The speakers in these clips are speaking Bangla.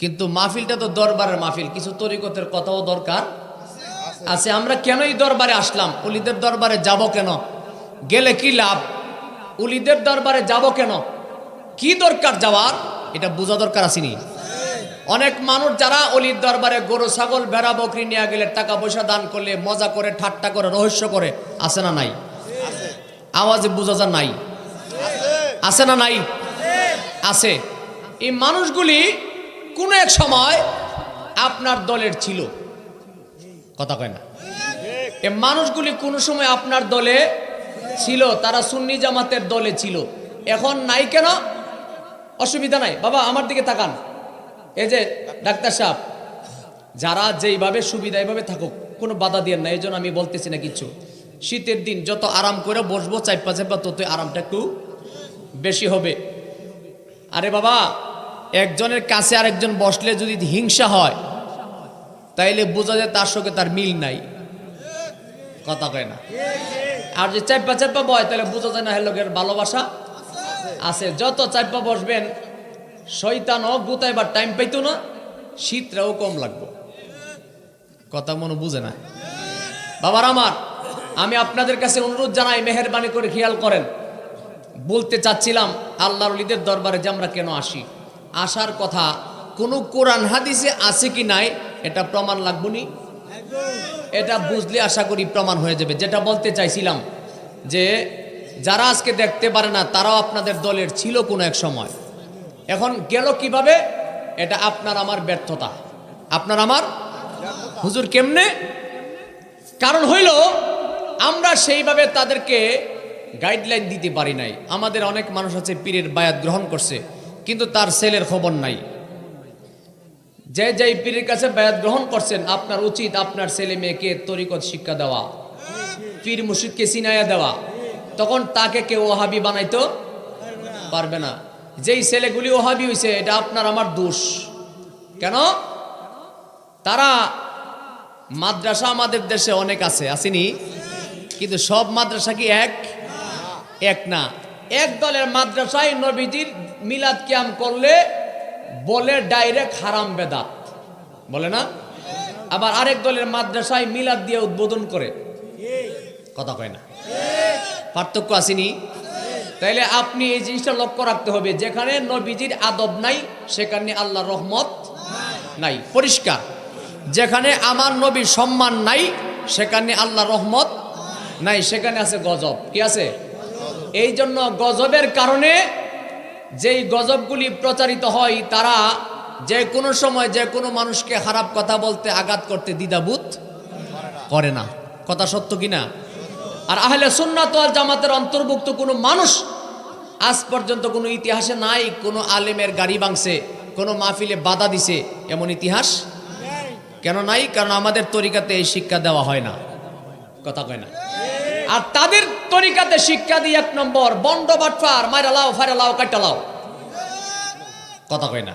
কিন্তু মাহফিলটা তো দরবারের মাহফিল, কিছু তরিকতের কথাও দরকার আছে। আমরা কেন এই দরবারে আসলাম? উলিদের দরবারে যাব কেন? গেলে কি লাভ? উলিদের দরবারে যাব কেন? কি দরকার যাওয়ার? এটা বোঝা দরকার আসেনি। অনেক মানুষ যারা অলির দরবারে গরু, ছাগল, ভেড়া, বকরি নিয়ে গেলে টাকা পয়সা দান করলে, মজা করে, ঠাট্টা করে, রহস্য করে, আছে না নাই? আওয়াজে বোঝা যা নাই? আছে না নাই? আছে। এই মানুষগুলি কোনো এক সময় আপনার দলের ছিল। কথা কয় না। এ মানুষগুলি কোনো সময় আপনার দলে ছিল, তারা সুন্নি জামাতের দলে ছিল। এখন নাই কেন? অসুবিধা নাই। বাবা, আমার দিকে তাকান। এই যে ডাক্তার সাহেব, যারা যেইভাবে সুবিধা এইভাবে থাকুক, কোনো বাধা দিয়ে না। এই জন্য আমি বলতেছি না কিছু। শীতের দিন যত আরাম করে বসবো চাইপা চাইপা ততই আরামটা একটু বেশি হবে। আরে বাবা একজনের কাছে আরেকজন বসলে যদি হিংসা হয়, তাইলে বোঝা যায় তার সঙ্গে তার মিল নাই। কথা কয় না। আর যে চাইপা চাইপা বয় তাহলে বোঝা যায় না হ্যাঁ লোকের ভালোবাসা আছে। যত চাইপা বসবেন শৈতান হোক গুতাইবার টাইম পাইতো না শীতটাও কম লাগবো। কথা মনে বুঝে না। বাবার আমার, আমি আপনাদের কাছে অনুরোধ জানাই, মেহরবানি করে খেয়াল করেন। বলতে চাচ্ছিলাম, আল্লাহর অলিদের দরবারে যে আমরা কেন আসি? আসার কথা, কোনো কোরআন হাদিসে আছে কি নাই, এটা প্রমাণ লাগবো নি? এটা বুঝলে আশা করি প্রমাণ হয়ে যাবে। যেটা বলতে চাইছিলাম যে, যারা আজকে দেখতে পারে না, তারাও আপনাদের দলের ছিল কোনো এক সময়। এখন গেল কীভাবে? এটা আপনার আমার ব্যর্থতা। আপনার আমার? হুজুর কেমনে? কারণ হইল, আমরা সেইভাবে তাদেরকে গাইডলাইন দিতে পারি নাই। আমাদের অনেক মানুষ আছে পীরের বায়াত গ্রহণ করছে। কিন্তু তার ছেলের খবর নাই। যে যেই পীরের কাছে বায়াত গ্রহণ করছেন, আপনার উচিত আপনার ছেলে মেয়েকে তরিকত শিক্ষা দেওয়া, পীর মুশিদকে সিনায়া দেওয়া। তখন তাকে কেউ ওহাবি বানাইতো পারবে না। যেই ছেলেগুলি ওহাবি হয়েছে এটা আপনার আমার দোষ। কেন? তারা মাদ্রাসা আমাদের দেশে অনেক আছে, আসেনি? কিন্তু সব মাদ্রাসা কি এক? এক না। এক দলের মাদ্রাসায় নবীজির মিলাদ কিয়াম করলে বলে ডাইরেক্ট হারাম বেদাত। বলে না? আবার আরেক দলের মাদ্রাসায় মিলাদ দিয়ে উদ্বোধন করে। কথা কয় না? পার্থক্য আসেনি? তাইলে আপনি এই জিনিসটা লক্ষ্য রাখতে হবে, যেখানে নবীজির আদব নাই, সেখানে আল্লাহ রহমত নাই। পরিষ্কার। যেখানে আমার নবীর সম্মান নাই, সেখানে আল্লাহ রহমত নাই, সেখানে আছে গজব। কি আছে? এই জন্য গজবের কারণে যেই গজবগুলি প্রচারিত হয়, তারা যে কোনো সময় যে কোনো মানুষকে খারাপ কথা বলতে আঘাত করতে দ্বিধাবোধ করে না। কথা সত্য কিনা আর আহলে সুন্নাত ওয়াল জামাতের অন্তর্ভুক্ত কোনো মানুষ আজ পর্যন্ত কোনো ইতিহাসে নাই, কোনো আলেমের গাড়ি ভাঙছে, কোনো মাহফিলে বাধা দিছে, এমন ইতিহাস কেন নাই? কারণ আমাদের তরিকাতে এই শিক্ষা দেওয়া হয় না। কথা কয় না। আর তাদের তরিকাতে শিক্ষা দিয়ে এক নম্বর, বন্ড বাটফার, মাইরা লাও, ফাইরা লাও কাটা লাও। কথা কয় না?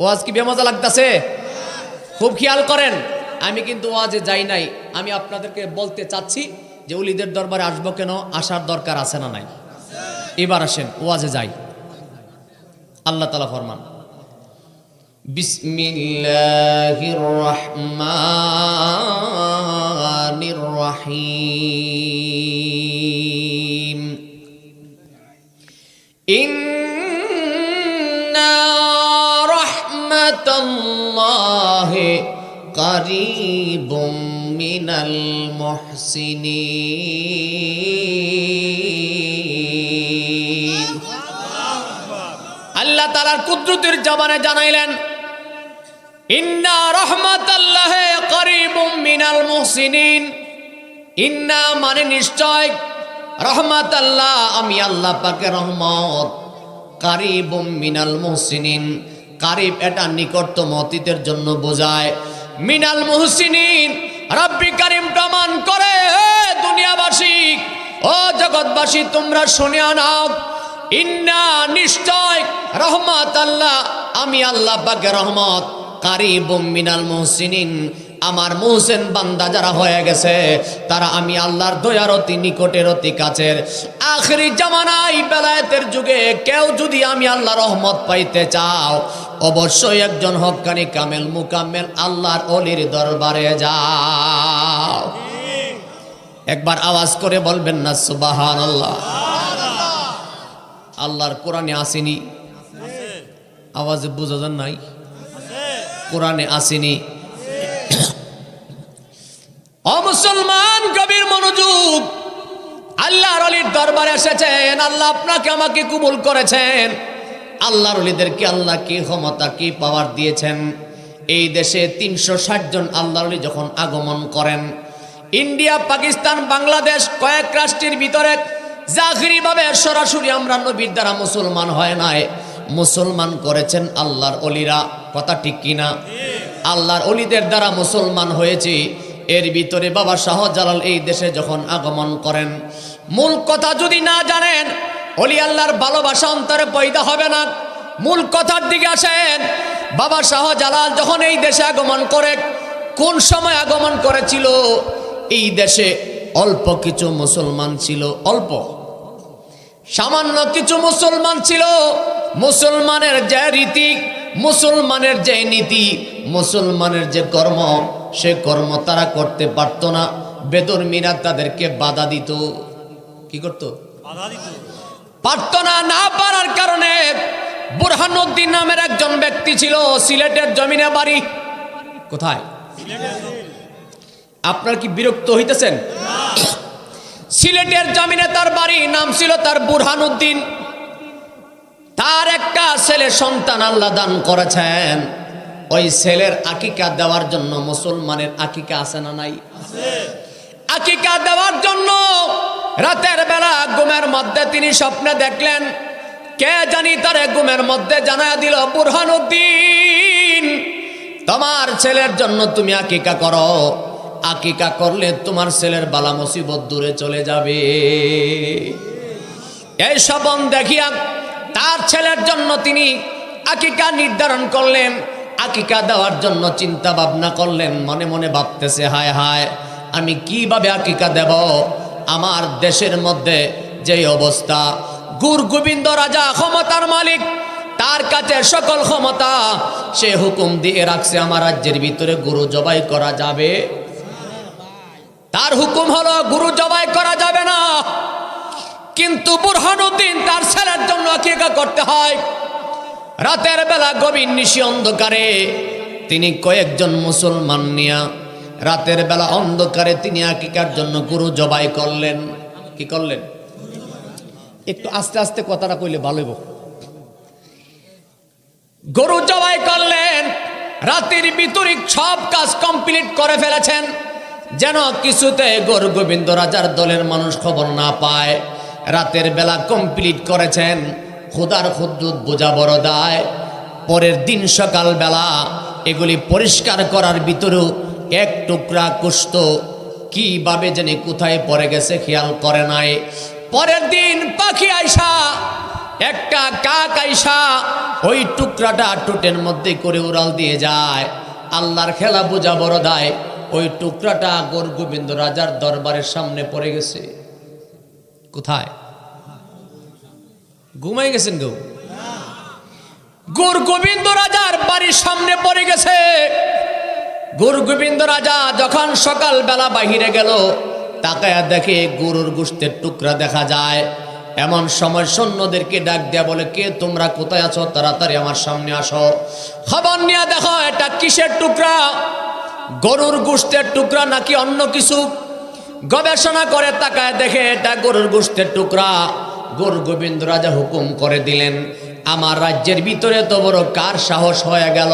ওয়াজ কি বেমজা লাগতেছে? খুব খেয়াল করেন, আমি কিন্তু ওয়াজে যাই নাই। আমি আপনাদেরকে বলতে চাচ্ছি যে উলিদের দরবারে আসব কেন? আসার দরকার আছে না নাই? এবার আসেন, ওয়াজে যাই। আল্লাহ তালা ফরমান। বিসমিল্লাহির রহমানির রহিম ইন্না রাহমাতাল্লাহি কারীবুম মিনাল মুহসিনিন আল্লাহ তালার কুদরতের জবানে জানাইলেন ইন্না রহমত আল্লাহ করিবুম মিনাল মুহসিনিন। ইন্না মানে নিশ্চয় রহমত আল্লাহ আমি আল্লাহ পাকে রহমত। কারিবুম মিনাল মুহসিনিন, কারিব এটা নিকটতম অতীতের জন্য বোঝায়। মিনাল মুহসিনিন, রব্বি কারিম প্রমাণ করে দুনিয়াবাসী, ও জগৎবাসী, তোমরা শুনিয়া নাও। ইন্না নিশ্চয় রহমত আল্লাহ আমি আল্লাহ পাকে রহমত। মিনাল মুহসিনিন। আমার মুহসেন বান্দা যারা হয়ে গেছে, তারা আমি আল্লাহর দয়ার অতি নিকটের অতি কাছের। আখরি জামানাই বেলায়েতের যুগে কেউ যদি আমি আল্লাহ রহমত পাইতে চাও, অবশ্যই একজন হকানি কামেল মুকাম্মেল আল্লাহর অলির দরবারে যাও। একবার আওয়াজ করে বলবেন না সুবাহান আল্লাহ আল্লাহর কোরআনে আসেনি। আওয়াজে বোঝা যান নাই। কোরআনে আসেনি। অমুসলমান কবির মনোযোগ। আল্লাহর অলির দরবারে এসেছেন, আল্লাহ আপনাকে আমাকে কবুল করেছেন। আল্লাহর অলিদেরকে আল্লাহ কি ক্ষমতা, কি পাওয়ার দিয়েছেন? এই দেশে তিনশো ষাট জন আল্লাহর অলি যখন আগমন করেন, ইন্ডিয়া, পাকিস্তান, বাংলাদেশ, কয়েক রাষ্ট্রের ভিতরে জাগরি ভাবে সরাসরি আমরা নবীর দ্বারা মুসলমান হয় নাই। মুসলমান করেছেন আল্লাহর অলিরা। কথা ঠিক কিনা? আল্লাহর অলিদের দ্বারা মুসলমান হয়েছে, এর ভিতরে বাবা শাহজালাল এই দেশে যখন আগমন করেন, মূল কথা যদি না জানেন, অলি আল্লাহর ভালোবাসা অন্তরে পয়দা হবে না। মূল কথার দিকে আসেন, বাবা শাহজালাল যখন এই দেশে আগমন করে, কোন সময় আগমন করেছিল? এই দেশে অল্প কিছু মুসলমান ছিল, অল্প। সামান্য কিছু মুসলমান ছিল, মুসলমানের যে রীতি মুসলমানের যে নীতি মুসলমানের যে কর্ম সে কর্ম তারা করতে পারত না। বেদর মিনা তাদেরকে বাধা দিত। কি করত? পারত না না পারার কারণে বুরহানুদ্দিন নামের একজন ব্যক্তি ছিল সিলেটের জমিনে বাড়ি। কোথায়? আপনার কি বিরক্ত হইতেছেন? সিলেটের জমিনে তার বাড়ি নাম ছিল তার বুরহানুদ্দিন। তার একটা ছেলে সন্তান আল্লাহ দান করেছেন। ওই ছেলের আকিকা দেওয়ার জন্য মুসলমানের আকিকা আছে না নাই? আকিকা দেওয়ার জন্য রাতের বেলা ঘুমের মধ্যে তিনি স্বপ্নে দেখলেন, কে জানি তারে ঘুমের মধ্যে জানা দিল, বুরহানুদ্দিন, তোমার ছেলের জন্য তুমি আকিকা করো। আকিকা করলে তোমার ছেলের বালা মুসিবত দূরে চলে যাবে। এই স্বপন দেখিয়া তার ছেলের জন্য তিনি আকিকা নির্ধারণ করলেন, আকিকা দেওয়ার জন্য চিন্তা ভাবনা করলেন, মনে মনে ভাবতেছে, হায় হায়, আমি কীভাবে আকিকা দেব? আমার দেশের মধ্যে যে অবস্থা, গুর গোবিন্দ রাজা ক্ষমতার মালিক, তার কাছে সকল ক্ষমতা, সে হুকুম দিয়ে রাখছে, আমার রাজ্যের ভিতরে গুরু জবাই করা যাবে? তার হুকুম হলো, গুরু জবাই করা যাবে না। কিন্তু বুরহানুদ্দিন তার ছেলের জন্য আকিকা করতে হয়। রাতের বেলা গভীর নিশি অন্ধকারে তিনি কয়েকজন মুসলমান নিয়া রাতের বেলা অন্ধকারে তিনি আকিকার জন্য গুরু জবাই করলেন। কি করলেন? একটু আস্তে আস্তে কথাটা কইলে ভালো। গরু জবাই করলেন, রাতের বিতরিক সব কাজ কমপ্লিট করে ফেলেছেন। যেন কিছুতে গরু গোবিন্দ রাজার দলের মানুষ খবর না পায়। রাতের বেলা কমপ্লিট করেছেন। খুদার খুদ্দুত বোঝা বড় দায়। পরের দিন সকাল বেলা এগুলি পরিষ্কার করার ভিতরেও এক টুকরা কুস্ত কীভাবে জানি কোথায় পড়ে গেছে খেয়াল করে নাই। পরের দিন পাখি আইসা, একটা কাক আইসা, ওই টুকরাটা টুটের মধ্যে করে উড়াল দিয়ে যায়। আল্লাহর খেলা বোঝা বড় দায়, ওই টুকরাটা গোর গোবিন্দ রাজার দরবারের সামনে পড়ে গেছে। কোথায়? ঘুমাই গেছেন গো। গোর গোবিন্দ রাজার বাড়ির সামনে পড়ে গেছে। গোর গোবিন্দ রাজা যখন সকাল বেলা বাহিরে গেল, তাকায়া দেখে গরুর গোষ্ঠের টুকরা দেখা যায়। এমন সময় সৈন্যদেরকে ডাক দেয়া বলে, কে তোমরা? কোথায় আছো? তাড়াতাড়ি আমার সামনে আসো। খবর নিয়ে দেখো, এটা কিসের টুকরা? গরুর গোষ্ঠের টুকরা নাকি অন্য কিছু? গবেষণা করে তাকায় দেখে এটা গরুর গোষ্ঠের টুকরা। গরু গোবিন্দ রাজা হুকুম করে দিলেন, আমার রাজ্যের ভিতরে তো বড় কার সাহস হয়ে গেল?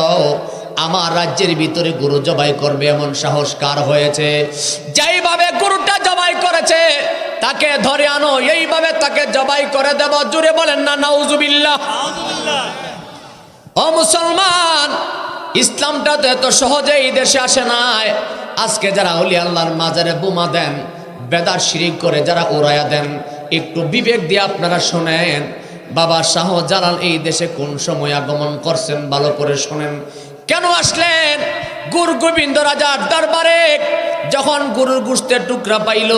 আমার রাজ্যের ভিতরে গরু জবাই করবে এমন সাহস কার হয়েছে? যেইভাবে গরুটা জবাই করেছে, তাকে ধরে আনো, এইভাবে তাকে জবাই করে দেব। জুড়ে বলেন না, নাউজুবিল্লাহ। ও মুসলমান, ইসলামটা তো এত সহজে এই দেশে আসে নাই। আজকে যারা হলি আল্লাহর মাজারে বোমা দেন, বেদার শিরিক করে যারা উড়াইয়া দেন একটু বিবেক দিয়ে আপনারা শোনেন। বাবা শাহ জালাল এই দেশে কোন সময় আগমন করছেন ভালো করে শোনেন। কেন আসলেন? গুরু গোবিন্দ রাজার দরবারে। যখন গুরুর গুস্তের টুকরা পাইল,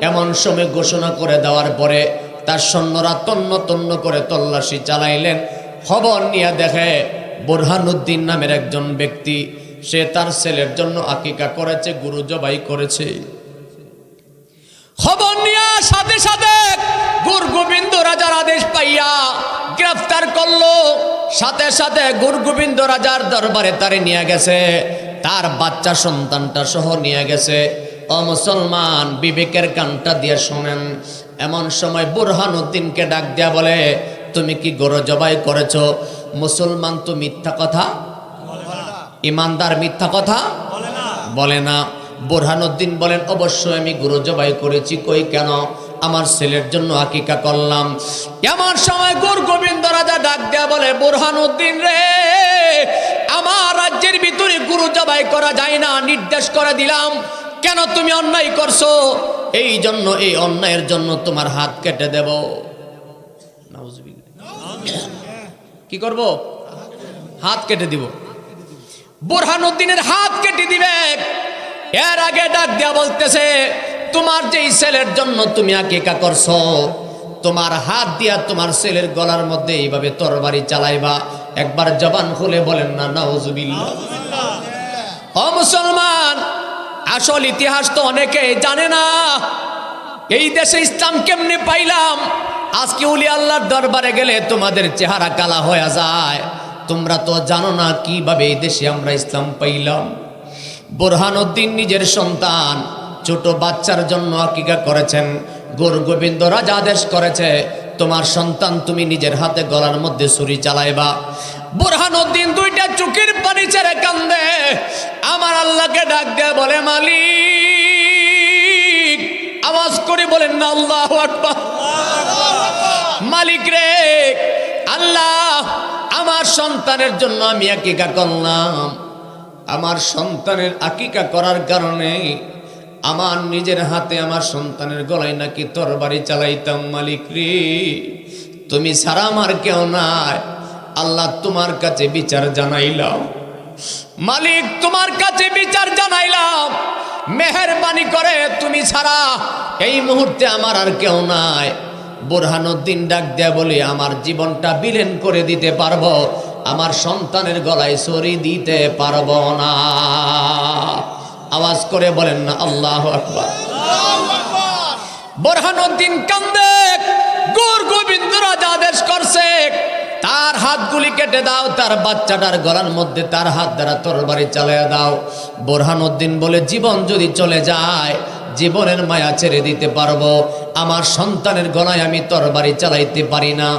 এমন সময় ঘোষণা করে দেওয়ার পরে তার সৈন্যরা তন্ন তন্ন করে তল্লাশি চালাইলেন। খবর নিয়ে দেখে বোরহানুদ্দিন নামের একজন ব্যক্তি, সে তার ছেলের জন্য আকিকা করেছে, গুরু জবাই করেছে। খবর নিয়ে সাথে সাথে গুর গোবিন্দ রাজার আদেশ পাইয়া গ্রেফতার করল। সাথে সাথে গুর গোবিন্দ রাজার দরবারে তারে নিয়ে গেছে। তার বাচ্চা সন্তানটা সহ নিয়ে গেছে। ও মুসলমান বিবেকের গানটা দিয়ে শোনেন। এমন সময় বুরহানুদ্দিনকে ডাক দেয়া বলে তুমি কি গরু জবাই করেছ? মুসলমান তো মিথ্যা কথা? ইমানদার মিথ্যা কথা? বলে না। বোরহানুদ্দিন বলেন, অবশ্যই আমি গুরু জবাই করেছি। কই, কেন? আমার ছেলের জন্য আকিকা করলাম। এমন সময় গুর গোবিন্দ রাজা ডাক দেয়া বলে, বোরহানুদ্দিন রে, আমার রাজ্যের ভিতরে গুরু জবাই করা যায় না, নির্দেশ করে দিলাম। কেন তুমি অন্যায় করছ? এই জন্য, এই অন্যায়ের জন্য তোমার হাত কেটে দেব। কি করব? হাত কেটে দিব। বোরহানুদ্দিনের হাত কেটে দিবে। এর আগে ডাক দিয়া বলতেছে তোমার যেই ছেলের জন্য তুমি আকিকা করছ তোমার হাত দিয়া তোমার ছেলের গলার মধ্যে এইভাবে তরবারি চালাইবা। একবার জবান খুলে বলেন না নাউজুবিল্লাহ। ও মুসলমান আসল ইতিহাস তো অনেকেই জানে না। এই দেশে ইসলাম কেমনে পাইলাম? আজকে উলি আল্লাহর দরবারে গেলে তোমাদের চেহারা কালা হয়ে যায়। তোমরা তো জানো না কীভাবে এই দেশে আমরা ইসলাম পাইলাম। বোরহানুদ্দিন নিজের সন্তান, ছোট বাচ্চার জন্য আকিকা করেছেন গোর গোবিন্দ রাজা আদেশ করেছে, তোমার সন্তান তুমি নিজের হাতে গলার মধ্যে ছুরি চালাইবা। বোরহানুদ্দিন দুইটা চোখের পানি ছেড়ে কান্দে, আমার আল্লাহকে ডাক দেয় বলে, মালিক, আওয়াজ করে বলেন না আল্লাহ মালিক রে, আল্লাহ, আমার সন্তানের জন্য আমি আকিকা করলাম। আমার সন্তানের আকিকা করার কারণে আমার নিজের হাতে আমার সন্তানের গলায় নাকি তরবারি চালাইতাম, মালিক রে। তুমি সারা আমার কেউ নাই। আল্লাহ তোমার কাছে বিচার জানাইলাম। মালিক তোমার কাছে বিচার জানাইলাম। মেহরবানি করে তুমি ছাড়া এই মুহূর্তে আমার আর কেউ নাই। বোরহানুদ্দিন ডাক দেয়া বলে, আমার জীবনটা বিলেন করে দিতে পারব? আমার সন্তানের গলায় সরি দিতে পারব না। আওয়াজ করে বলেন না, আল্লাহ আকবার। বোরহানুদ্দিন কান্দে, গোর গোবিন্দ রাজা আদেশ করছে। তার হাতগুলি কেটে দাও, তার বাচ্চাটার গলার মধ্যে তার হাত দ্বারা তরবারি চালিয়ে দাও। বোরহানুদ্দিন বলে, জীবন যদি চলে যায়, জীবনের মায়া ছেড়ে দিতে পারব। আমার সন্তানের গলায় আমি তরবারি চালাইতে পারি না।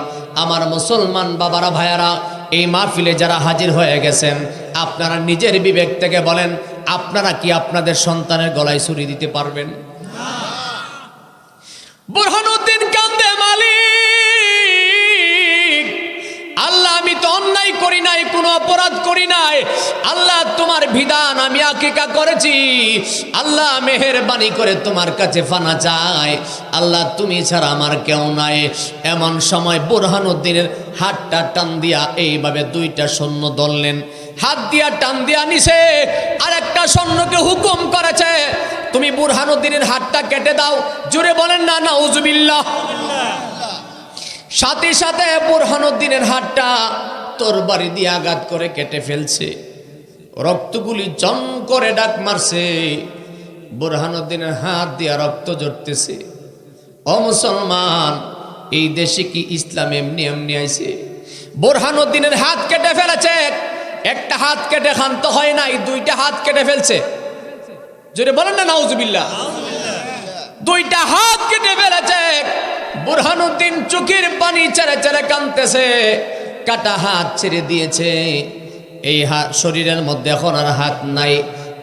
আমার মুসলমান বাবারা, ভাইয়ারা এই মাহফিলে যারা হাজির হয়ে গেছেন আপনারা নিজের বিবেক থেকে বলেন আপনারা কি আপনাদের সন্তানের গলায় ছুরি দিতে পারবেন? বুরহানুদ্দিন কান্দে মালিক। অন্যায় করি নাই, কোনো অপরাধ করি নাই। আল্লাহ, তোমার বিধান আমি আকিকা করেছি। আল্লাহ, মেহেরবানি করে তোমার কাছে ফানা চাই। আল্লাহ, তুমি ছাড়া আমার কেউ নাই। এমন সময় বুরহানুদ্দিনের হাতটা টান দিয়া এইভাবে দুইটা সৈন্য দললেন হাত দিয়া টান দিয়া নিছে আর একটা সৈন্যকে হুকুম করেছে, তুমি বুরহানুদ্দিনের হাতটা কেটে দাও। জুড়ে বলেন না না উজুবিল্লাহ সাথে সাথে বুরহানুদ্দিনের হাতটা তোর বাড়ি দিয়ে আঘাত করে কেটে ফেলছে। রক্তগুলি জম করে ডাক মারছে। বুরহানুদ্দিনের হাত দিয়া রক্ত জড়তেছে ও মুসলমান, এই দেশে কি ইসলাম এমনি এমনি আইছে? বোরহানুদ্দিনের হাত কেটে ফেলেছে। একটা হাত কেটে খান্ত হয় নাই, দুইটা হাত কেটে ফেলছে। জোরে বলেন না, নাউজুবিল্লাহ। দুইটা হাত কেটে ফেলেছে। বুরহানুদ্দিন চোখের পানি ছেড়ে ছেড়ে কানতেছে কাটা হাত ছেড়ে দিয়েছে। এই হাত শরীরের মধ্যে এখন আর হাত নাই,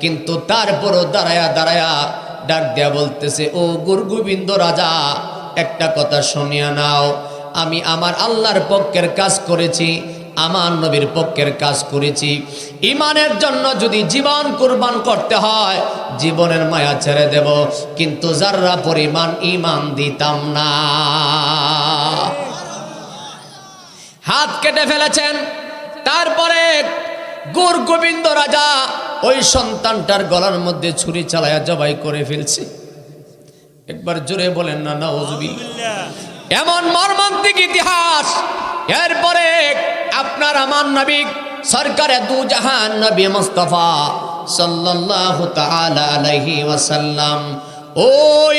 কিন্তু তারপরও দাঁড়ায়া দাঁড়ায়া ডাক দেয়া বলতেছে, ও গুরু গোবিন্দ রাজা, একটা কথা শুনিয়া নাও। আমি আমার আল্লাহর পক্ষের কাজ করেছি, আমার নবীর পক্ষের কাজ করেছি। ইমানের জন্য যদি জীবন কুরবান করতে হয়, জীবনের মায়া ছেড়ে দেব, কিন্তু যাররা পরিমাণ ইমান দিতাম না। কেটে ফেলেছেন। তারপরে গুর গোবিন্দ রাজা ওই সন্তানটার গলার মধ্যে ছুরি চালায়া জবাই করে ফেলছে। একবার জোরে বলেন, না না এমন মর্মান্তিক ইতিহাস। এরপরে আপনার আমার নবী সরকারে দু জাহান নবী মুস্তফা সাল্লাল্লাহু তাআলা আলাইহি ওয়াসাল্লাম ওই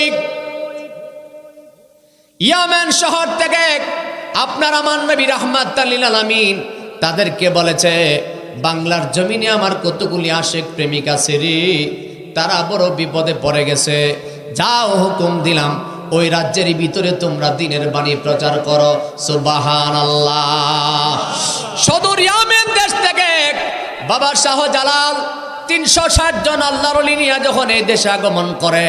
ইয়ামেন শহর থেকে আপনার আমার নবী রাহমাত আলামিন তাদেরকে বলেছে, বাংলার জমিনে আমার কতগুলি আশেক প্রেমিক আছে রে? তারা বড় বিপদে পড়ে গেছে। যাও হুকুম দিলাম, ওই রাজ্যের ভিতরে তোমরা দিনের বাণী প্রচার করো। সুবাহান আল্লাহ সদর ইয়ামেন দেশ থেকে বাবা শাহ জালাল তিনশো ষাট জন আল্লাহর নিয়ে যখন এই দেশে আগমন করে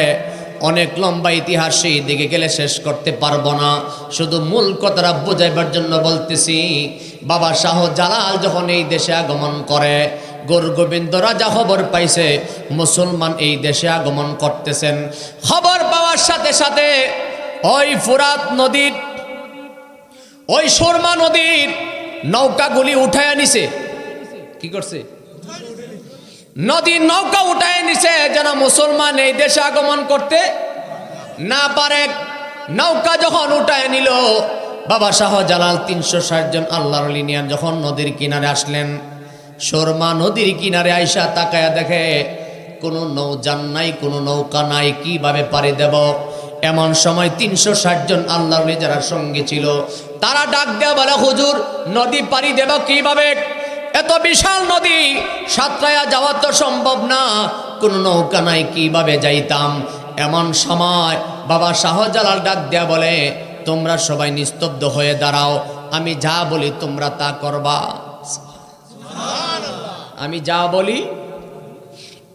অনেক লম্বা ইতিহাস সেই দিকে গেলে শেষ করতে পারব না। শুধু মূল কথাটা বোঝাইবার জন্য বলতেছি, বাবা শাহ জালাল যখন এই দেশে আগমন করে, গরু গোবিন্দ রাজা খবর পাইছে, মুসলমান এই দেশে আগমন করতেছেন। খবর পাওয়ার সাথে সাথে ওই ফুরাত নদীর, ওই সুরমা নদীর নৌকাগুলি উঠায় নিছে। কি করছে? নদীর নৌকা উঠায় নিছে, যেন মুসলমান এই দেশে আগমন করতে না পারে। নৌকা যখন উঠায় নিল, বাবা শাহ জালাল তিনশো ষাট জন আল্লাহর লিনিয়ান যখন নদীর কিনারে আসলেন, শর্মা নদীর কিনারে আইসা তাকায়া দেখে, কোনো নৌযান নাই, কোনো নৌকা নাই, কীভাবে পাড়ি দেব? এমন সময় তিনশো ষাট জন আল্লাহর যারা সঙ্গে ছিল, তারা ডাক দেওয়া বলে, হুজুর, নদী পাড়ি দেব কীভাবে? এত বিশাল নদী সাতরায়া যাওয়া তো সম্ভব না। কোনো নৌকা নাই কীভাবে যাইতাম? এমন সময় বাবা শাহজালাল ডাক দেয়া বলে তোমরা সবাই নিস্তব্ধ হয়ে দাঁড়াও আমি যা বলি তোমরা তা করবা। আমি যা বলি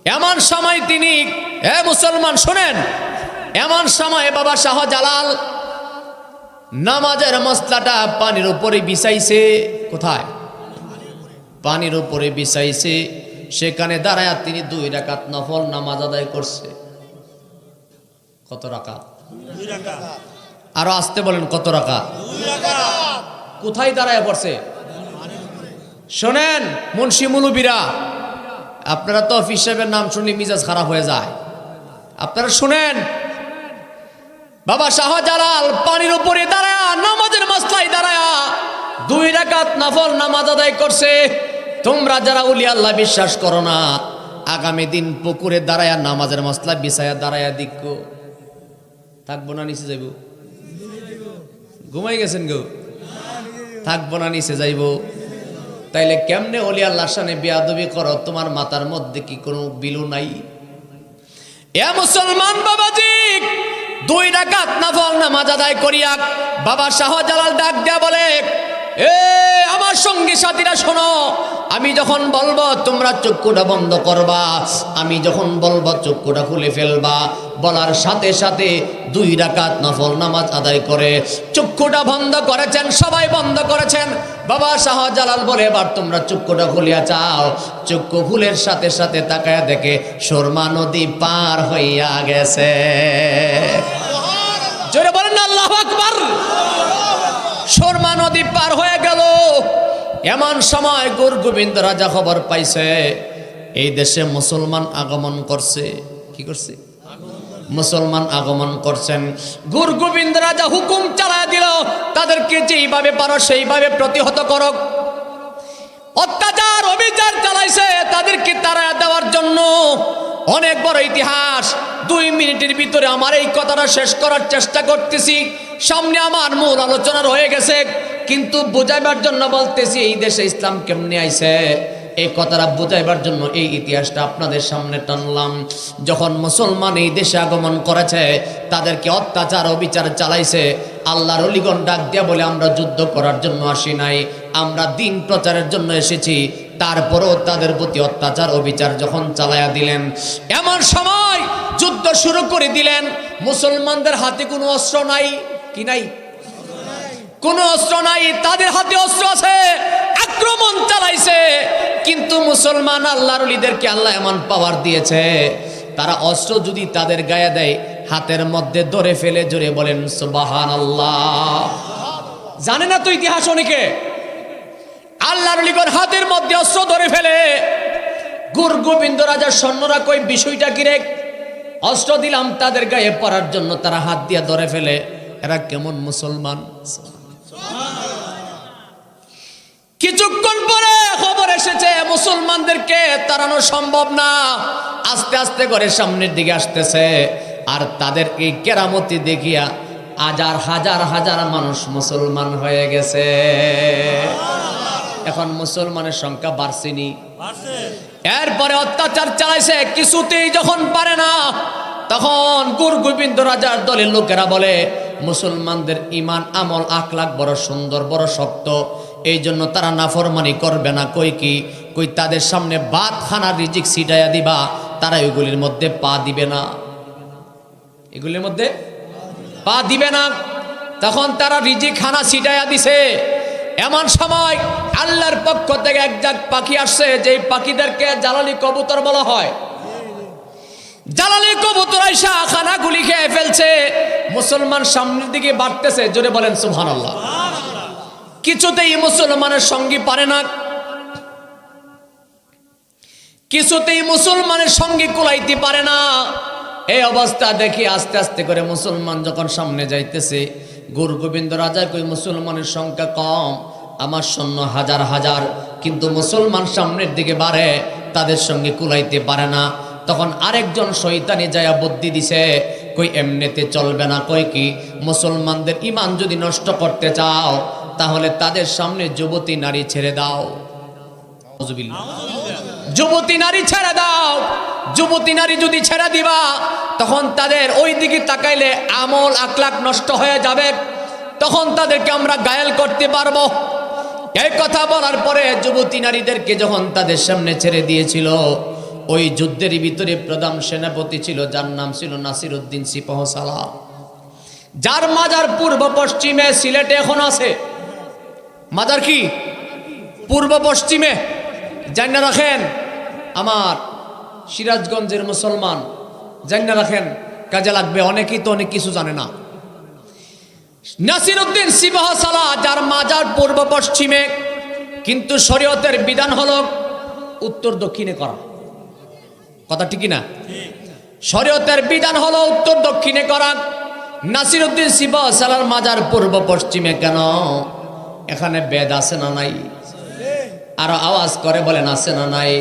এমন সময় তিনি এ মুসলমান শোনেন এমন সময় বাবা শাহজালাল নামাজের মশলাটা পানির উপরে বিছাইছে কোথায়? পানির উপরে বিছাইছে সেখানে দাঁড়ায় তিনি দুই রাকাত নফল নামাজ আদায় করছে। কত রাকাত? আরও আসতে বলেন কত রাকাত? কোথায় দাঁড়ায় পড়ছে? শোনেন মুন্সি মুলুবিরা আপনারা তো সাহেবের নাম শুনলে মিজাজ খারাপ হয়ে যায়। আপনারা শুনেন বাবা শাহজালাল পানির উপরে দাঁড়ায় নামাজের মাসলাই দাঁড়ায় দুই রাকাত নফল নামাজ আদায় করছে। তোমরা যারা উলি আল্লাহ বিশ্বাস করো না, আগামী দিন পুকুরে দাঁড়ায়া নামাজের মশলা বিছায়া দাঁড়ায়া দিক থাকব না, নিচে যাইব? ঘুমাই গেছেন গো? থাকব না, নিচে যাইব? তাইলে কেমনে অলি আল্লাহর সামনে বিয়াদবি করো? তোমার মাথার মধ্যে কি কোনো বিলু নাই? এ মুসলমান বাবাজি, দুই রাকাত নফল নামাজ আদায় করিয়া বাবা শাহজালাল ডাক দেয়া বলে এ আমার সঙ্গী সাথীরা শোনো আমি যখন বলব তোমরা চক্ষুটা বন্ধ করবা। আমি যখন বলব চক্ষুটা খুলে ফেলবা। বলার সাথে সাথে দুই রাকাত নফল নামাজ আদায় করে। চক্ষুটা বন্ধ করেছেন সবাই বন্ধ করেছেন। বাবা শাহজালাল বলে এবার তোমরা চক্ষুটা খুলিয়া চাও। চক্ষু ফুলের সাথে সাথে তাকায়া দেখে সুরমা নদী পার হইয়া গেছে। জোরে বলেন আল্লাহ আকবার। সুরমা নদী পার হয়ে গেল। এমন সময় গুর গোবিন্দ রাজা খবর পাইছে, এই দেশে মুসলমান আগমন করছে। কি করছে? মুসলমান আগমন করছেন। গুর গোবিন্দ রাজা হুকুম চালায় দিল, তাদেরকে যেইভাবে পারো সেইভাবে প্রতিহত করক অত্যাচার অবিচার চালাইছে, তাদেরকে তারা দেওয়ার জন্য অনেক বড় ইতিহাস, দুই মিনিটের ভিতরে আমার এই কথাটা শেষ করার চেষ্টা করতেছি। সামনে আমার মূল আলোচনা রয়ে গেছে, কিন্তু বুঝাইবার জন্য বলতেছি, এই দেশে ইসলাম কেমনে আইছে? এই কথাটা বুঝাইবার জন্য এই ইতিহাসটা আপনাদের সামনে টানলাম। যখন মুসলমান এই দেশে আগমন করেছে, তাদেরকে অত্যাচার ও অবিচার চালাইছে, আল্লাহর অলিগণ ডাক দিয়া বলে, আমরা যুদ্ধ করার জন্য আসি নাই, আমরা দিন প্রচারের জন্য এসেছি তারপরেও তাদের প্রতি অত্যাচার অবিচার যখন চালায়া দিলেন, এমন সময় যুদ্ধ শুরু করে দিলেন। মুসলমানদের হাতে কোনো অস্ত্র নাই, কি নাই? কোনো অস্ত্র নাই, তাদের হাতে অস্ত্র আছে, আক্রমণ চালাইছে। কিন্তু মুসলমান আল্লাহর লিদেরকে আল্লাহ এমন পাওয়ার দিয়েছে, তারা অস্ত্র যদি তাদের গায়ে দেয়, হাতের মধ্যে ধরে ফেলে জোরে বলেন সুবাহান আল্লাহ জানে না তো ইতিহাস অনেকে? আল্লাহর লিগর হাতের মধ্যে অস্ত্র ধরে ফেলে। গুর গোবিন্দ রাজার সৈন্যরা কই, বিষয়টা কিরে অস্ত্র দিলাম, তাদের গায়ে পড়ার জন্য তারা হাত দিয়ে ধরে ফেলে। এরা কেমন মুসলমান? কিছুক্ষণ পরে খবর এসেছে, মুসলমানদেরকে তাড়ানো সম্ভব না। আস্তে আস্তে করে সামনের দিকে আসতেছে। আর তাদের এই কেরামতি দেখিয়া হাজার হাজার হাজার মানুষ মুসলমান হয়ে গেছে। এখন মুসলমানের সংখ্যা বাড়ছেনি। এরপরে অত্যাচার চালাইছে কিছুতেই যখন পারে না তখন গুর গোবিন্দ রাজার দলের লোকেরা বলে মুসলমানদের ইমান আমল আখলাখ বড় সুন্দর বড় শক্ত। এই জন্য তারা নাফরমানি করবে না। কই কি? কই তাদের সামনে ভাত খানা রিজিক ছিটাইয়া দিবা তারা এগুলির মধ্যে পা দিবে না। এগুলির মধ্যে পা দিবে না। তখন তারা রিজিক খানা ছিটাইয়া দিছে। এমন সময় আল্লাহর পক্ষ থেকে এক জাক পাখি আসছে যে পাখিদেরকে জ্বালালি কবুতর বলা হয়। জ্বালালি কবুতর আইসা খানা গুলি খেয়ে ফেলছে, মুসলমান সামনের দিকে বাড়তেছে, জোরে বলেন সুহান আল্লাহ কিছুতেই মুসলমানের সঙ্গী পারে না। কিছুতেই মুসলমানের সঙ্গী কুলাইতে পারে না। এই অবস্থা দেখি আস্তে আস্তে করে মুসলমান যখন সামনে যাইতেছে গুরু গোবিন্দ রাজা কই, মুসলমানের সংখ্যা কম আমার সৈন্য হাজার হাজার, কিন্তু মুসলমান সামনের দিকে বাড়ে, তাদের সঙ্গে কুলাইতে পারে না। তখন আরেকজন শৈতানি যায়া বুদ্ধি দিছে, কই এমনিতে চলবে না, কই কি? মুসলমানদের ইমান যদি নষ্ট করতে চাও, তাহলে তাদের সামনে যুবতী নারী ছেড়ে দাও। যুবতী নারী ছেড়ে দাও। যুবতী নারী যদি ছেড়ে দিবা, তখন তাদের ওই দিকে তাকাইলে আমল আকলাক নষ্ট হয়ে যাবে। তখন তাদেরকে আমরা গায়েল করতে পারব। এই কথা বলার পরে যুবতী নারীদেরকে যখন তাদের সামনে ছেড়ে দিয়েছিল, ওই যুদ্ধের ভিতরে প্রধান সেনাপতি ছিল, যার নাম ছিল নাসির উদ্দিন সিপাহ যার মাজার পূর্ব পশ্চিমে সিলেটে এখন আছে। মাজার কি? পূর্ব পশ্চিমে। জান্না রাখেন, আমার সিরাজগঞ্জের মুসলমান জান্না রাখেন, কাজে লাগবে, অনেকেই তো অনেক কিছু জানে না। নাসিরুদ্দিন সিবাহ সালা, যার মাজার পূর্ব পশ্চিমে, কিন্তু শরীয়তের বিধান হলো উত্তর দক্ষিণে করা। কথা ঠিকই না শরীয়তের বিধান হলো উত্তর দক্ষিণে করা। নাসিরুদ্দিন সিবাহ সালার মাজার পূর্ব পশ্চিমে কেন? এখানে বেদ আছে না নাই? আরও আওয়াজ করে বলেন, আছে না নাই?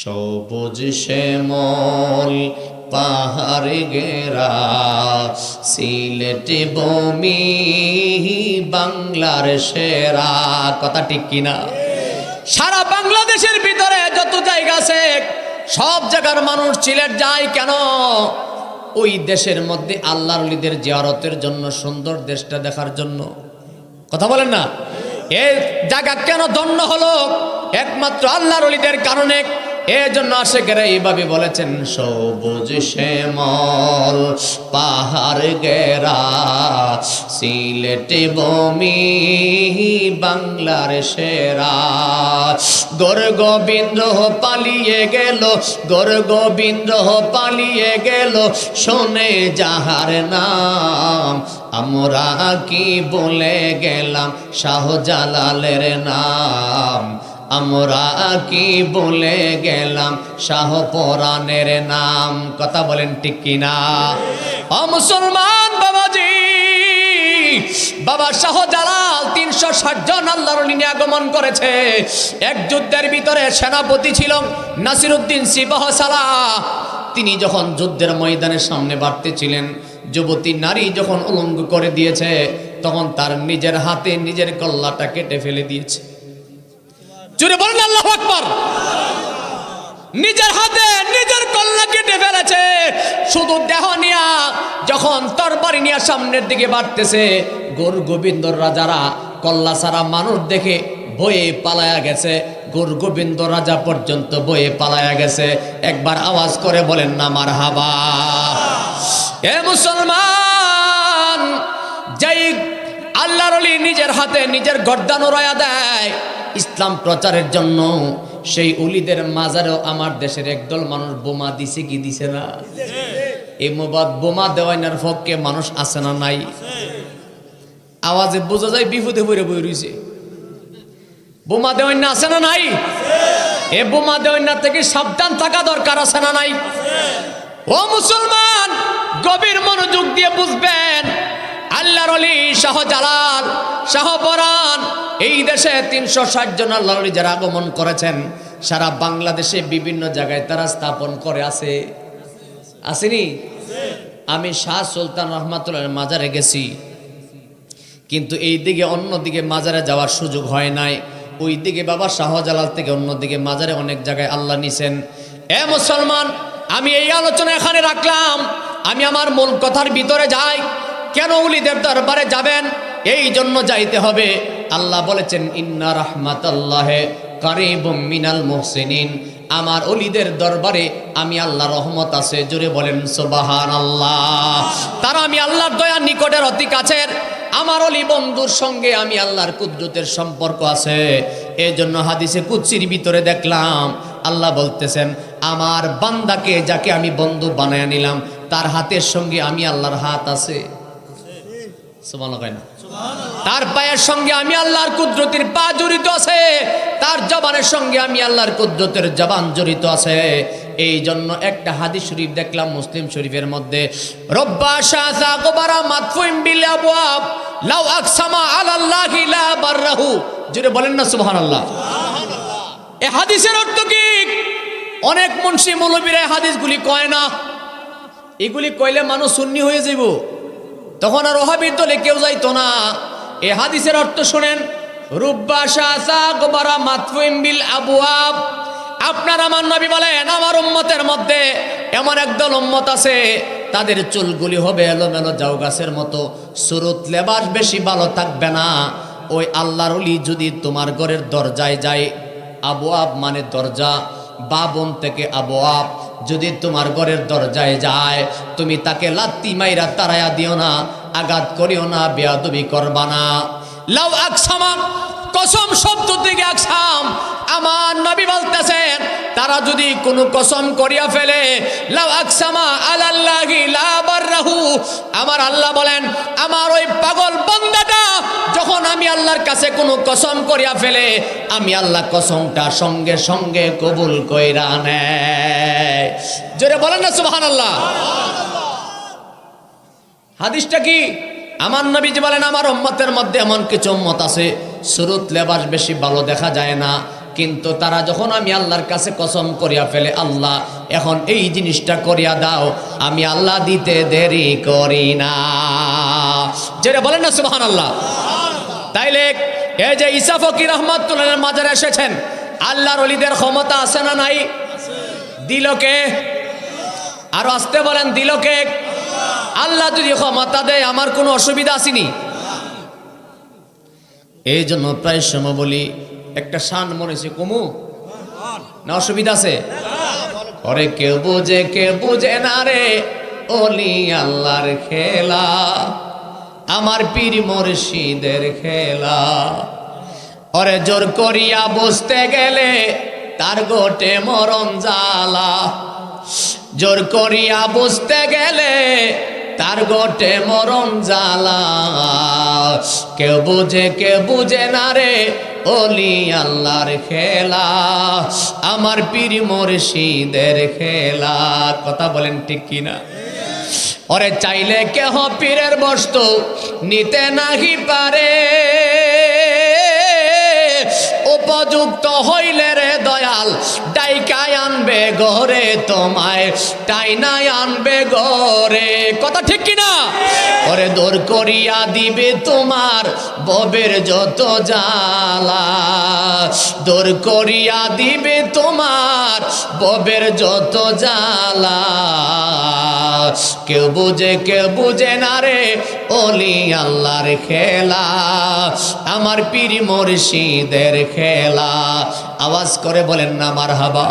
সবুজ শ্যামল পাহাড় গেরা। সিলেটে বমি বাংলার সেরা। কথা ঠিক কিনা? সারা বাংলাদেশের ভিতরে যত জায়গা আছে, সব জায়গার মানুষ সিলেট যায় কেন? ওই দেশের মধ্যে আল্লাহর অলিদের জিয়ারতের জন্য, সুন্দর দেশটা দেখার জন্য। কথা বলেন না? এই জায়গা কেন ধন্য হলো? একমাত্র আল্লাহর অলিদের কারণে এজন্য আশেকেরা এইভাবে বলেছেন, সবুজ শ্যামল, পাহাড় গেরা সিলেটে বমি বাংলার সেরা। গোর গোবিন্দ পালিয়ে গেল গোর গোবিন্দ পালিয়ে গেল, শোনে যাহার নাম, আমরা কি বলে গেলাম, শাহজালালের নাম। আমরা কি বলে গেলাম? শাহ পরাণের নাম। কথা বলেন ঠিক কিনা? মুসলমান বাবাজি, বাবা শাহজালাল তিনশো ষাট জন আল্লাহর নিয়ে আগমন করেছে। এক যুদ্ধের ভিতরে সেনাপতি ছিল নাসিরুদ্দিন সিবাহ সালা তিনি যখন যুদ্ধের ময়দানের সামনে বাড়তেছিলেন, যুবতী নারী যখন উলঙ্গ করে দিয়েছে, তখন তার নিজের হাতে নিজের কল্লাটা কেটে ফেলে দিয়েছে। জুড়ে বলেন আল্লাহ আকবার। নিজের হাতে নিজের কল্লা কেটে ফেলেছে। শুধু দেহ নিয়া যখন তরবারি নিয়ে সামনের দিকে বাড়তেছে গোর গোবিন্দর রাজারা কল্লা ছাড়া মানুষ দেখে বয়ে পালায়া গেছে গোর গোবিন্দ রাজা পর্যন্ত বয়ে পালায়া গেছে। একবার আওয়াজ করে বলেন না মার হাবা এ মুসলমান, যাই আল্লাহর নিজের হাতে নিজের গর্দান রয়া দেয় ইসলাম প্রচারের জন্য সেই উলিদের মাজারেও আমার দেশের একদল মানুষ বোমা দিছে কি দিছে না? এই মোবাদ বোমা দেওয়াইনার পক্ষে মানুষ আছে না নাই? আওয়াজে বোঝা যায় বিপদে পড়ে বই রইছে। বোমা দেওয়াইনা আছে না নাই? এ বোমা দেওয়াইনা থেকে সাবধান থাকা দরকার আছে না নাই? ও মুসলমান, গভীর মনোযোগ দিয়ে বুঝবেন, আল্লাহর অলি শাহজালাল শাহপরান এই দেশে তিনশো ষাট জন আল্লাহর অলি যারা আগমন করেছেন, সারা বাংলাদেশে বিভিন্ন জায়গায় তারা স্থাপন করে আছে। আসেনি? আমি শাহ সুলতান রহমাতুল্লাহ মাজারে গেছি। কিন্তু এই দিকে অন্য মাজারে যাওয়ার সুযোগ হয় নাই। ওই দিকে বাবা শাহজালাল থেকে অন্য দিকে মাজারে অনেক জায়গায় আল্লাহ নিছেন। এ মুসলমান, আমি এই আলোচনা এখানে রাখলাম। আমি আমার মূল কথার ভিতরে যাই। কেন উলিদের দরবারে যাবেন? এই জন্য যাইতে হবে। আল্লাহ বলেছেন, ইন্না রহমাতাল্লাহে কারিবুম মিনাল মুহসিনিন। আমার অলিদের দরবারে আমি আল্লাহ রহমত আছে, জোরে বলেন সোবাহান আল্লাহ তারা আমি আল্লাহর দয়ার নিকটের অতি কাছের। আমার অলি বন্ধুর সঙ্গে আমি আল্লাহর কুদ্রতের সম্পর্ক আছে। এই জন্য হাদিসে কুচ্ছির ভিতরে দেখলাম, আল্লাহ বলতেছেন, আমার বান্দাকে যাকে আমি বন্ধু বানায় নিলাম, তার হাতের সঙ্গে আমি আল্লাহর হাত আছে। কয় না। তার পায়ের সঙ্গে আমি আল্লাহর কুদরতির পা জড়িত আছে। তার জবানের সঙ্গে আমি আল্লাহর কুদরতের জবান জড়িত আছে। এই জন্য একটা হাদিস শরীফ দেখলাম মুসলিম শরীফের মধ্যে, রব্বা শাসা গোবারা মাতফুইম বিল আবওয়াব, লাউ আকসামা আলাল্লাহি লা বাররাহু। জুড়ে বলেন না, সুবহানাল্লাহ। এ হাদিসের অর্থ কি? অনেক মুন্সি মৌলবীরা হাদিসগুলি কয় না? এগুলি কইলে মানুষ শূন্য হয়ে যাইব। তখন আর ওহাবির দলে কেউ যাইতো না। এ হাদিসের অর্থ শোনেন আপনার আমার নবী বলেন, আমার উম্মতের মধ্যে এমন একদল উম্মত আছে, তাদের চুলগুলি হবে এলোমেলো জাউ গাছের মতো। সুরত লেবাস বেশি ভালো থাকবে না। ওই আল্লাহর যদি তোমার ঘরের দরজায় যায় আবু আব মানে দরজা। বাবন থেকে আবু আপ যদি তোমার ঘরের দরজায় যায়, তুমি তাকে লাত্তি মাইরা তারায়া দিও না, আঘাত করিও না, বেয়াদবি করবা না। লাউ আকসামা কসম শব্দ থেকে আকসাম আমার নবী বলতেছেন, তারা যদি কোনো কসম করিয়া ফেলে, লাউ আকসামা আলাল্লাহি লা বাররাহু, আমার আল্লাহ বলেন, আমার ওই পাগল বান্দাটা যখন আমি আল্লাহর কাছে কোনো কসম করিয়া ফেলে, আমি আল্লাহ কসমটা সঙ্গে সঙ্গে কবুল কইরা নেয়। জোরে বলেন না, সুবহানাল্লাহ। হাদিসটা কি? আমার নবীজি বলেন, আমার উম্মতের মধ্যে এমন কিছু উম্মত আছে সুরত লেবাস বেশি ভালো দেখা যায় না। কিন্তু তারা যখন আমি আল্লাহর কাছে কসম করিয়া ফেলে, আল্লাহ, এখন এই জিনিসটা করিয়া দাও, আমি আল্লাহ দিতে দেরি করি না। যেটা বলেন না সুবহান আল্লাহ তাইলে এই যে ইসা ফকির রহমতুল্লাহ মাজারে এসেছেন, আল্লাহর অলিদের ক্ষমতা আছে না নাই? দিলকে? আর আসতে বলেন, দিলকে? আল্লাহ যদি ক্ষমতা দেয়, আমার কোনো অসুবিধা আসেনি। এই জন্য প্রায় সময় বলি, একটা শান মনে হচ্ছে কমু। না অসুবিধা আছে? ওরে কেউ বুঝে কেউ বুঝে না রে, অলি আল্লাহর খেলা। আমার পীর মুর্শিদের খেলা। ওরে জোর করিয়া বসতে গেলে তার গোটে মরণ জ্বালা। জোর করিয়া বসতে গেলে তার গোটে মরণ জ্বালা। কেউ বুঝে কেউ বুঝে না রে, অলি আল্লাহর খেলা। আমার পীর মুর্শিদের খেলা। কথা বলেন ঠিক কিনা? ওরে চাইলে কেহ পীরের বস্তু নিতে নাহি পারে। উপযুক্ত হইলে দয়াল ডাইকায় আনবে ঘরে তোমায় টাইনায় আনবে ঘরে। কথা ঠিক কিনা? ওরে দোর করিয়া দিবে তোমার ববের যত জ্বালা। দোর করিয়া দিবে তোমার ববের যত জ্বালা। কেউ বুঝে কেউ বুঝে না রে, অলি আল্লাহর খেলা। আমার পীর মুর্শিদের খেলা। আওয়াজ করে বলেন না আমার হাবা